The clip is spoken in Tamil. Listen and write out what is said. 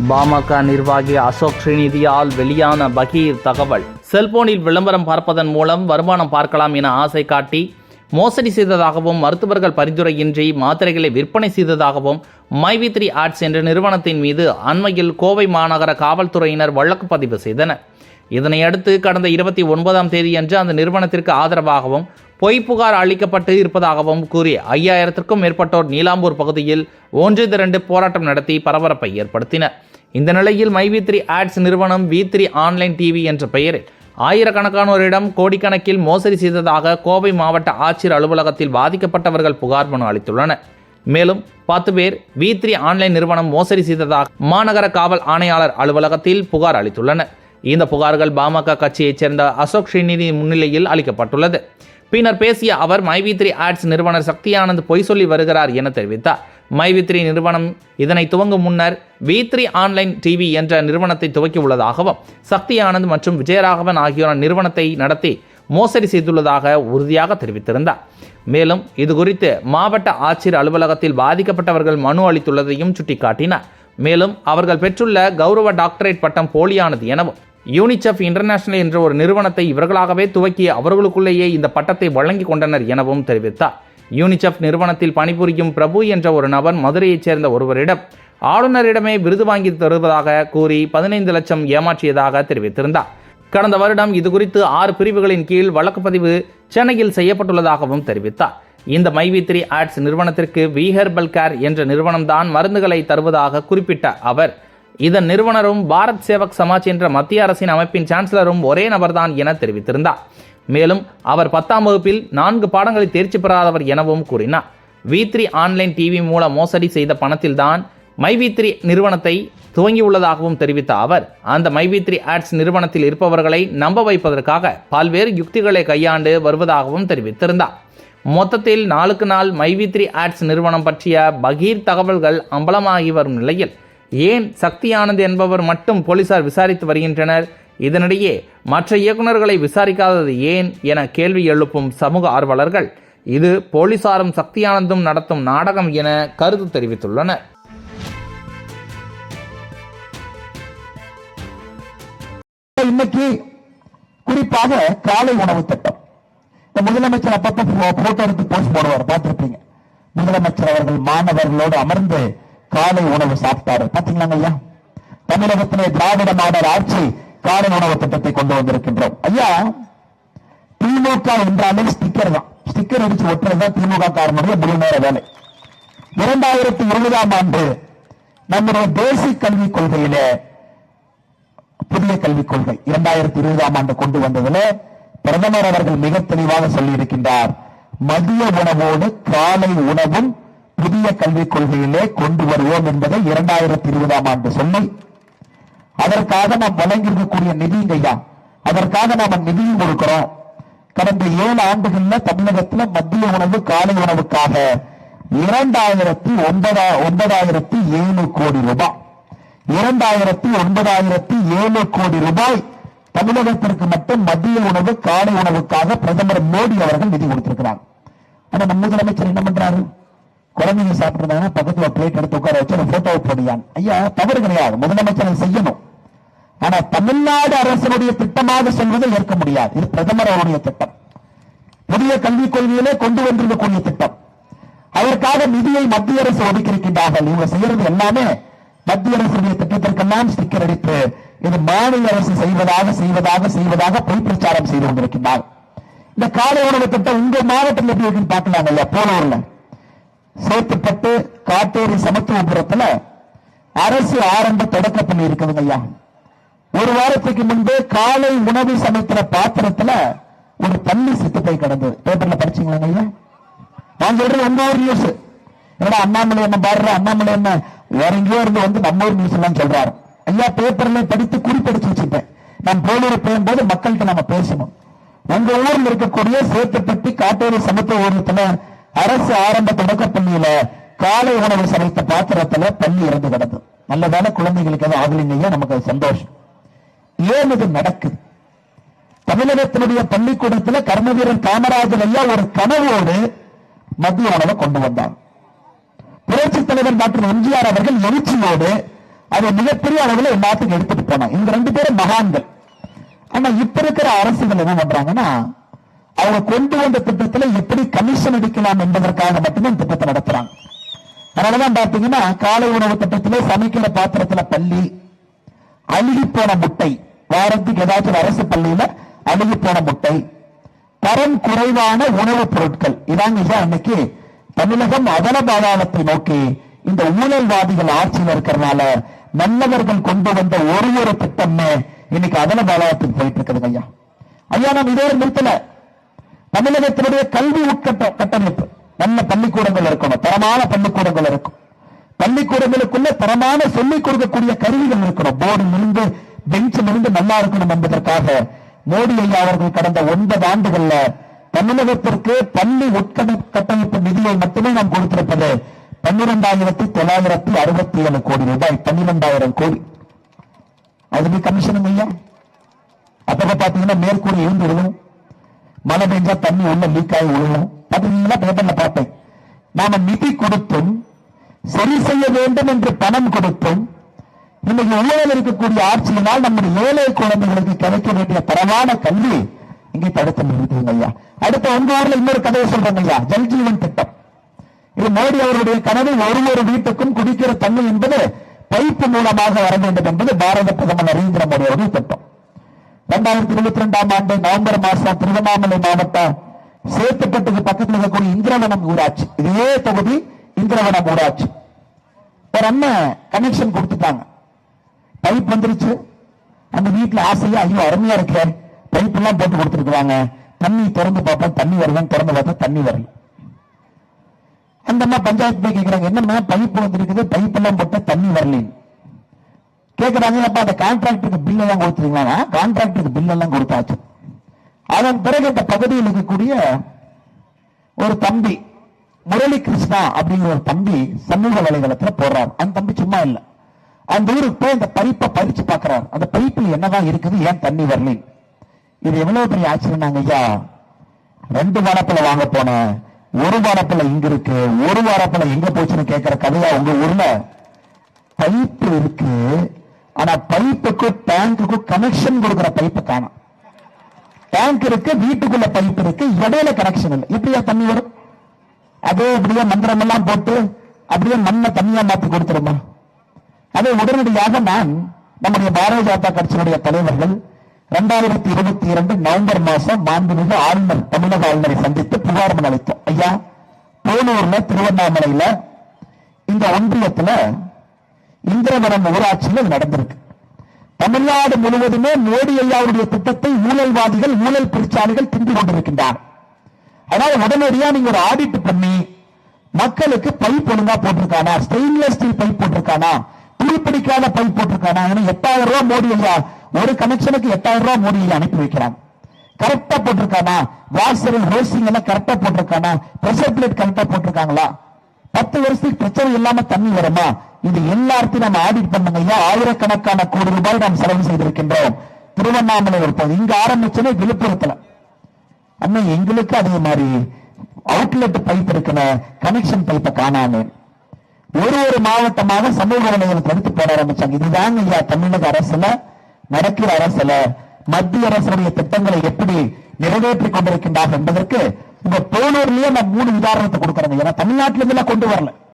பாமக நிர்வாகி அசோக் ஸ்ரீநிதியால் வெளியான பகீர் தகவல். செல்போனில் விளம்பரம் பார்ப்பதன் மூலம் வருமானம் பார்க்கலாம் என ஆசை காட்டி மோசடி செய்ததாகவும் மருத்துவர்கள் பரிந்துரையின்றி மாத்திரைகளை விற்பனை செய்ததாகவும் மைவி த்ரீ ஆர்ட்ஸ் என்ற நிறுவனத்தின் மீது அண்மையில் கோவை மாநகர காவல்துறையினர் வழக்கு பதிவு செய்தனர். இதனையடுத்து கடந்த இருபத்தி ஒன்பதாம் தேதியன்று அந்த நிறுவனத்திற்கு ஆதரவாகவும் பொய் புகார் அளிக்கப்பட்டு இருப்பதாகவும் கூறி ஐயாயிரத்திற்கும் மேற்பட்டோர் நீலாம்பூர் பகுதியில் ஒன்று திரண்டு போராட்டம் நடத்தி பரபரப்பை ஏற்படுத்தினர். இந்த நிலையில் மை வி த்ரீ ஆட்ஸ் நிறுவனம் வி த்ரீ ஆன்லைன் டிவி என்ற பெயரில் ஆயிரக்கணக்கானோரிடம் கோடிக்கணக்கில் மோசடி செய்ததாக கோவை மாவட்ட ஆட்சியர் அலுவலகத்தில் பாதிக்கப்பட்டவர்கள் புகார் மனு அளித்துள்ளனர். மேலும் பத்து பேர் வி த்ரீ ஆன்லைன் நிறுவனம் மோசடி செய்ததாக மாநகர காவல் ஆணையாளர் அலுவலகத்தில் புகார் அளித்துள்ளனர். இந்த புகார்கள் பாமக கட்சியைச் சேர்ந்த அசோக் ஸ்ரீநிதி முன்னிலையில் அளிக்கப்பட்டுள்ளது. பின்னர் பேசிய அவர் மைவித்ரி ஆட்ஸ் நிறுவனர் சக்தியானந்த் பொய் சொல்லி வருகிறார் என தெரிவித்தார். மைவித்ரி நிறுவனம் இதனை துவங்கும் முன்னர் வி த்ரீ ஆன்லைன் டிவி என்ற நிறுவனத்தை துவக்கியுள்ளதாகவும் சக்தி ஆனந்த் மற்றும் விஜயராகவன் ஆகியோர் நிறுவனத்தை நடத்தி மோசடி செய்துள்ளதாக உறுதியாக தெரிவித்திருந்தார். மேலும் இது குறித்து மாவட்ட ஆட்சியர் அலுவலகத்தில் பாதிக்கப்பட்டவர்கள் மனு அளித்துள்ளதையும் சுட்டிக்காட்டினார். மேலும் அவர்கள் பெற்றுள்ள கௌரவ டாக்டரேட் பட்டம் போலியானது எனவும் யூனிசெஃப் இன்டர்நேஷனல் என்ற ஒரு நிறுவனத்தை இவர்களாகவே துவக்கி அவர்களுக்குள்ளேயே இந்த பட்டத்தை வழங்கி கொண்டனர் எனவும் தெரிவித்தார். யூனிசெஃப் நிறுவனத்தில் பணிபுரியும் பிரபு என்ற ஒரு நபர் மதுரையைச் சேர்ந்த ஒருவரிடம் ஆளுநரிடமே விருது வாங்கி தருவதாக கூறி பதினைந்து லட்சம் ஏமாற்றியதாக தெரிவித்திருந்தார். கடந்த வருடம் இது குறித்து ஆறு பிரிவுகளின் கீழ் வழக்கு பதிவு சென்னையில் செய்யப்பட்டுள்ளதாகவும் தெரிவித்தார். இந்த மைவி த்ரீ ஆட்ஸ் நிறுவனத்திற்கு வி ஹெர்பல் கேர் என்ற நிறுவனம்தான் மருந்துகளை தருவதாக குறிப்பிட்ட அவர். இதன் நிறுவனரும் பாரத் சேவக் சமாஜ் என்ற மத்திய அரசின் அமைப்பின் சான்சலரும் ஒரே நபர்தான் என தெரிவித்திருந்தார். மேலும் அவர் பத்தாம் வகுப்பில் நான்கு பாடங்களை தேர்ச்சி பெறாதவர் எனவும் கூறினார். வி த்ரீ ஆன்லைன் டிவி மூலம் மோசடி செய்த பணத்தில்தான் மைவித்ரி நிறுவனத்தை துவங்கியுள்ளதாகவும் தெரிவித்த அவர் அந்த மைவித்ரி ஆட்ஸ் நிறுவனத்தில் இருப்பவர்களை நம்ப வைப்பதற்காக பல்வேறு யுக்திகளை கையாண்டு வருவதாகவும் தெரிவித்திருந்தார். மொத்தத்தில் நாளுக்கு நாள் மைவித்ரி ஆட்ஸ் நிறுவனம் பற்றிய பகீர் தகவல்கள் அம்பலமாகி வரும் நிலையில் ஏன் சக்தி ஆனந்த் என்பவர் மட்டும் போலீசார் விசாரித்து வருகின்றனர்? இதனிடையே மற்ற இயக்குநர்களை விசாரிக்காதது ஏன் என கேள்வி எழுப்பும் சமூக ஆர்வலர்கள் இது போலீசாரும் சக்தியானந்தும் நடத்தும் நாடகம் என கருத்து தெரிவித்துள்ளனர். இன்னைக்கு குறிப்பாக காலை உணவு திட்டம். இந்த முதலமைச்சர் அப்பப்போ போட்டோ எடுத்து போஸ்ட் போடுவார் பார்த்திருப்பீங்க. முதலமைச்சர் அவர்கள் மாணவர்களோடு அமர்ந்து காலை உணவு சாப்பிட்டாரு பாத்தீங்களாங்க ஐயா? தமிழகத்திலே திராவிட மாடல் ஆட்சி காலை உணவு திட்டத்தை கொண்டு வந்திருக்கின்றோம். ஐயா திமுக என்றாலே ஸ்டிக்கர் தான். ஸ்டிக்கர் அடிச்சு ஒட்டுறதுதான் திமுக காரனுடைய முழு நேர வேலை. இரண்டாயிரத்தி இருபதாம் ஆண்டு நம்முடைய தேசிய கல்விக் கொள்கையில புதிய கல்விக் கொள்கை இரண்டாயிரத்தி இருபதாம் ஆண்டு கொண்டு வந்ததுல பிரதமர் அவர்கள் மிக தெளிவாக சொல்லி இருக்கின்றார் மதிய உணவோடு காலை உணவும் புதிய கல்விக் கொள்கையிலே கொண்டு வருவோம் என்பதை இரண்டாயிரத்தி இருபதாம் ஆண்டு சொல்லி அதற்காக நாம் வழங்கியிருக்கக்கூடிய நிதிங்கய்யா அதற்காக நாம நிதியும் கொடுக்கிறோம். கடந்த ஏழு ஆண்டுகள்ல தமிழகத்துல மத்திய உணவு காலை உணவுக்காக இரண்டாயிரத்தி ஒன்பதா ஒன்பதாயிரத்தி ஏழு கோடி ரூபாய். இரண்டாயிரத்தி ஒன்பதாயிரத்தி ஏழு கோடி ரூபாய் தமிழகத்திற்கு மட்டும் மத்திய உணவு காலை உணவுக்காக பிரதமர் மோடி அவர்கள் நிதி கொடுத்திருக்கிறார். ஆனா நம்ம முதலமைச்சர் என்ன பண்றாரு? குழந்தைங்க சாப்பிட்டுருந்தாங்கன்னா பக்கத்துல பிளேட் எடுத்து உட்கார வச்சு ஒரு போட்டோவை போடியான் ஐயா தவறு கிடையாது. முதலமைச்சர் அதை செய்யணும். ஆனா தமிழ்நாடு அரசனுடைய திட்டமாக சொல்வதை ஏற்க முடியாது. இது பிரதமர் அவருடைய திட்டம். புதிய கல்விக் கொள்கையிலே கொண்டு வந்திருக்கக்கூடிய திட்டம். அதற்காக நிதியை மத்திய அரசு ஒதுக்கியிருக்கின்றார்கள். இவங்க செய்யறது எல்லாமே மத்திய அரசுடைய திட்டத்திற்கெல்லாம் ஸ்டிக்கர் அடித்து இது மாநில அரசு செய்வதாக செய்வதாக செய்வதாக பொய் பிரச்சாரம் செய்து கொண்டிருக்கின்றார். இந்த காலை உணவு திட்டம் உங்க மாவட்டத்தில் எப்படி இருக்குன்னு பார்க்கலாம் இல்லையா போனவர்கள் சேத்துப்பட்டு காட்டேரி சமத்துவபுரத்துல அரசு ஆரம்ப தொடக்க பண்ணி இருக்குதுங்க ஐயா ஒரு வாரத்துக்கு முன்பு காலை உணவு சமைக்கிற பாத்திரத்துல ஒரு தண்ணி செத்து போய் கிடந்தது. பேப்பர்ல படிச்சீங்களா ஐயா? நான் சொல்றது உங்க ஊர் நியூஸ் என்னடா அண்ணாமலை என்ன பாடுற அண்ணாமலை என்ன வேற எங்கேயோ இருந்து வந்து நம்ம ஊர் நியூஸ் எல்லாம் சொல்றாரு. ஐயா பேப்பர்ல படித்து குறிப்படிச்சு வச்சுட்டேன் நான் போலூர் போகும்போது மக்கள்கிட்ட நம்ம பேசணும். உங்க ஊர்ல இருக்கக்கூடிய சேத்துப்பட்டி காட்டேரி சமத்துவ ஊரத்துல அரசு ஆரம்ப தொடக்க பள்ளியில காலை உணவு சமைத்த பாத்திரத்துல பள்ளி இறந்து கிடந்தது நல்லதான குழந்தைகளுக்கு எதுவும் ஆகலைங்க நமக்கு அது சந்தோஷம். ஏன் இது நடக்குது? தமிழகத்தினுடைய பள்ளிக்கூடத்துல கர்மவீரன் காமராஜர் ஐயா ஒரு கனவோடு மத்திய உணவை கொண்டு வந்தார். புரட்சி தலைவர் டாக்டர் எம்ஜிஆர் அவர்கள் எழுச்சியோடு அதை மிகப்பெரிய அளவில் எல்லாத்துக்கும் எடுத்துட்டு போனாங்க இந்த ரெண்டு பேரும் மகான்கள். ஆனா இப்ப இருக்கிற அரசுகள் என்ன பண்றாங்கன்னா அவங்க கொண்டு வந்த திட்டத்துல எப்படி கமிஷன் அடிக்கலாம் என்பதற்காக மட்டுமே திட்டத்தை நடத்துறாங்க. அதனாலதான் பாத்தீங்கன்னா காலை உணவு திட்டத்திலே சமைக்கிற பாத்திரத்துல பள்ளி அழுகி போன முட்டை வாரத்துக்கு ஏதாச்சும் அரசு பள்ளியில அழுகி போன முட்டை தரம் குறைவான உணவுப் பொருட்கள். இதாங்க ஐயா இன்னைக்கு தமிழகம் அதல பாதாளத்தை நோக்கி இந்த ஊழல்வாதிகள் ஆட்சியில் இருக்கிறதுனால நல்லவர்கள் கொண்டு வந்த ஒரு ஒரு திட்டமே இன்னைக்கு அதல பாதாளத்துக்கு போயிட்டு இருக்குதுங்க ஐயா. ஐயா நாம் இதோடு நிறுத்தல. தமிழகத்தினுடைய கல்வி உட்கட்ட கட்டமைப்பு. நல்ல பள்ளிக்கூடங்கள் இருக்கணும். தரமான பள்ளிக்கூடங்கள் இருக்கும். பள்ளிக்கூடங்களுக்குள்ள தரமான சொல்லிக் கொடுக்கக்கூடிய கருவிகள் இருக்கணும். போர்டு இருந்து பெஞ்ச் இருந்து நல்லா இருக்கணும் என்பதற்காக மோடி ஐயா அவர்கள் கடந்த ஒன்பது ஆண்டுகள்ல தமிழகத்திற்கு பள்ளி உட்கட்ட கட்டமைப்பு நிதியை மட்டுமே நாம் கொடுத்திருப்பது பன்னிரெண்டாயிரத்தி தொள்ளாயிரத்தி அறுபத்தி ஏழு கோடி ரூபாய். பன்னிரெண்டாயிரம் கோடி. அதுக்கு கமிஷன் ஐயா. அப்ப பாத்தீங்கன்னா மேற்கூறி இருந்து மழை பெஞ்சா தண்ணி உள்ள லீக் ஆகி விழுவும். பாத்தீங்கன்னா பேப்பர்ல பார்த்தேன். நாம நிதி கொடுத்தும் சரி செய்ய வேண்டும் என்று பணம் கொடுத்தும் இன்னைக்கு ஊழல் இருக்கக்கூடிய ஆட்சியினால் நம்முடைய ஏழை குழந்தைகளுக்கு கிடைக்க வேண்டிய தரமான கல்வி இங்கே தடுத்து நிறுத்துங்க ஐயா. அடுத்த உங்க ஊர்ல இன்னொரு கதையை சொல்றாங்க ஐயா. ஜல்ஜீவன் திட்டம். இது மோடி அவருடைய கனவு ஒரு ஒரு வீட்டுக்கும் குடிக்கிற தண்ணி என்பது பைப்பு மூலமாக வர வேண்டும் என்பது பாரத பிரதமர் நரேந்திர மோடி அவர்கள் திட்டம். இரண்டாயிரத்தி இருபத்தி ரெண்டாம் ஆண்டு நவம்பர் மாசம் திருவண்ணாமலை மாவட்டம் சேத்துப்பட்டுக்கு பக்கத்தில் இருக்கக்கூடிய இந்திரவனம் ஊராட்சி. இதே தொகுதி இந்திரவனம் ஊராட்சி. ஒரு அண்ணன் கனெக்ஷன் கொடுத்துட்டாங்க. பைப் வந்துருச்சு. அந்த வீட்டுல ஆசையா ஐயோ அருமையா இருக்கே பைப் எல்லாம் போட்டு கொடுத்துருக்குறாங்க. தண்ணி திறந்து பார்ப்போம் தண்ணி வருதான் திறந்து பார்த்தா தண்ணி வரல அந்த அம்மா பஞ்சாயத்து போய் கேட்கிறாங்க என்னம்மா பைப் வந்துருக்குது? பைப் எல்லாம் போட்டா தண்ணி வரலன்னு. கேட்கிறாங்கப்பா அந்த கான்ட்ராக்டருக்கு பில் எல்லாம் கொடுத்துருங்களா கான்ட்ராக்டருக்கு பில் எல்லாம் கொடுத்தாச்சு. அதன் பிறகு இந்த பகுதியில் இருக்கக்கூடிய ஒரு தம்பி முரளி கிருஷ்ணா அப்படிங்கிற ஒரு தம்பி சமூக வலைதளத்தில் போடுறாரு. அந்த தம்பி சும்மா இல்லை. அந்த ஊருக்கு போய் அந்த பைப்பை பறிச்சு பார்க்கிறார். அந்த பைப்பில் என்னதான் இருக்குது ஏன் தண்ணி வரல இது எவ்வளவு பெரிய ஆச்சரியம்னாங்க ஐயா. ரெண்டு வாரப்பல வாங்க போனேன். ஒரு வாரப்பல இங்க இருக்கு. ஒரு வாரப்பல எங்க போச்சுன்னு கேட்கிற கதையா உங்க ஊர்ல? பைப்பு இருக்கு. ஆனா பைப்புக்கும் டேங்குக்கு கனெக்ஷன் கொடுக்கிற பைப்பு காணும் டேங்க் இருக்கு வீட்டுக்குள்ள பைப் இருக்கு இடையில கனெக்ஷன் இல்லை. இப்படியா தண்ணி வரும்? அதே அப்படியே மந்திரம் எல்லாம் போட்டு அப்படியே மண்ணை தண்ணியா மாத்தி கொடுத்துருமா? அதை உடனடியாக நான் நம்முடைய பாரதிய ஜனதா கட்சியினுடைய தலைவர்கள் இரண்டாயிரத்தி இருபத்தி இரண்டு நவம்பர் மாசம் மாண்புமிகு ஆளுநர் தமிழக ஆளுநரை சந்தித்து புகார் மனு அளித்தோம். ஐயா போலூர்ல திருவண்ணாமலையில இந்த ஒன்றியத்துல இந்திரவனம் ஊராட்சியில் நடந்திருக்கு. தமிழ்நாடு முழுவதுமே மோடி ஐயாவுடைய திட்டத்தை ஊழல்வாதிகள் ஊழல் பெருச்சாளிகள் தின்று கொண்டிருக்கின்றார். அதனால உடனடியா நீங்க ஒரு ஆடிட் பண்ணி மக்களுக்கு பைப் ஒழுங்கா போட்டிருக்கானா? ஸ்டெயின்லெஸ் ஸ்டீல் பைப் போட்டிருக்கானா? துருப்பிடிக்காத பைப் போட்டிருக்கானா? ஏன்னா எட்டாயிரம் ரூபாய் மோடி ஐயா ஒரு கனெக்ஷனுக்கு எட்டாயிரம் ரூபாய் மோடி ஐயா அனுப்பி வைக்கிறாங்க. கரெக்டா போட்டிருக்கானா? வாசல் ஹோசிங் எல்லாம் கரெக்டா போட்டிருக்கானா? பிரஷர் பிளேட் கரெக்டா போட்டிருக்காங்களா? பத்து வருஷத்துக்கு பிரச்சனை இல்லாம தண்ணி வருமா? இது எல்லாத்தையும் நம்ம ஆடிட் பண்ணுங்க. ஐயா ஆயிரக்கணக்கான கோடி ரூபாய் நாம் செலவு செய்திருக்கின்றோம். திருவண்ணாமலை ஒரு பகுதி. இங்க ஆரம்பிச்சதே விழுப்புரத்துல. அண்ணன் எங்களுக்கு அதே மாதிரி அவுட்லெட் பைப் இருக்கிற கனெக்ஷன் பைப்பை காணாமே. ஒரு ஒரு மாவட்டமாக சமூக வலைதளத்தை எடுத்து போட ஆரம்பிச்சாங்க. இதுதான் ஐயா தமிழக அரசுல நடக்கிற அரசுல மத்திய அரசுடைய திட்டங்களை எப்படி நிறைவேற்றி கொண்டிருக்கின்றார்கள் என்பதற்கு உங்க போனூர்லயே நான் மூணு உதாரணத்தை கொடுக்கறேங்க. ஏன்னா தமிழ்நாட்டிலிருந்து கொண்டு வரல.